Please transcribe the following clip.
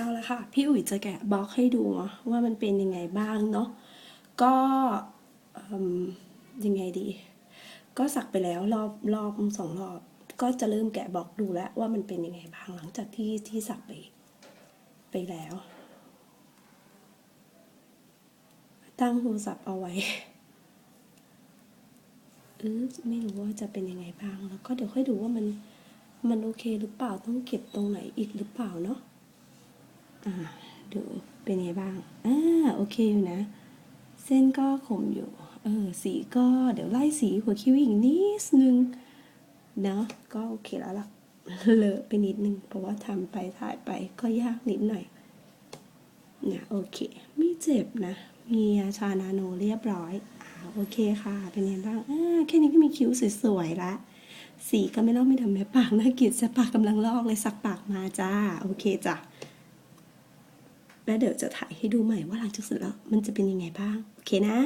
เอาละค่ะ พี่อุ๋ยจะแกะบล็อกให้ดูว่ามันเป็นยังไงบ้างเนาะก็ยังไงดี ก็สักไปแล้วรอบรอบสองรอบ ก็จะเริ่มแกะบล็อกดูแล้วว่ามันเป็นยังไงบ้างหลังจากที่ที่สักไปไปแล้ว ตั้งโทรศัพท์เอาไว้เออไม่รู้ว่าจะเป็นยังไงบ้างแล้วก็เดี๋ยวค่อยดูว่ามันมันโอเคหรือเปล่าต้องเก็บตรงไหนอีกหรือเปล่าเนาะ อ่าดูเป็นไงบ้าง อ่าโอเคอยู่นะ เส้นก็คมอยู่ เออสีก็เดี๋ยวไล่สีหัวคิ้วอีกนิดนึงเนาะก็โอเคแล้วล่ะเลอะไปนิดนึง เพราะว่าทำไปถ่ายไปก็ยากนิดหน่อยนะโอเค ไม่เจ็บนะ มียาชานาโนเรียบร้อยอ่าโอเคค่ะ เป็นไงบ้างอ่าแค่นี้ก็มีคิ้วสวยๆละสีก็ไม่ลอกไม่ดำแม่ปากน่าเกลียดจะปากกำลังลอกเลยสักปากมาจ้า โอเคจ้ะ แล้วเดี๋ยวจะถ่ายให้ดูใหม่ว่าหลังจากเสร็จแล้วมันจะเป็นยังไงบ้าง โอเคนะ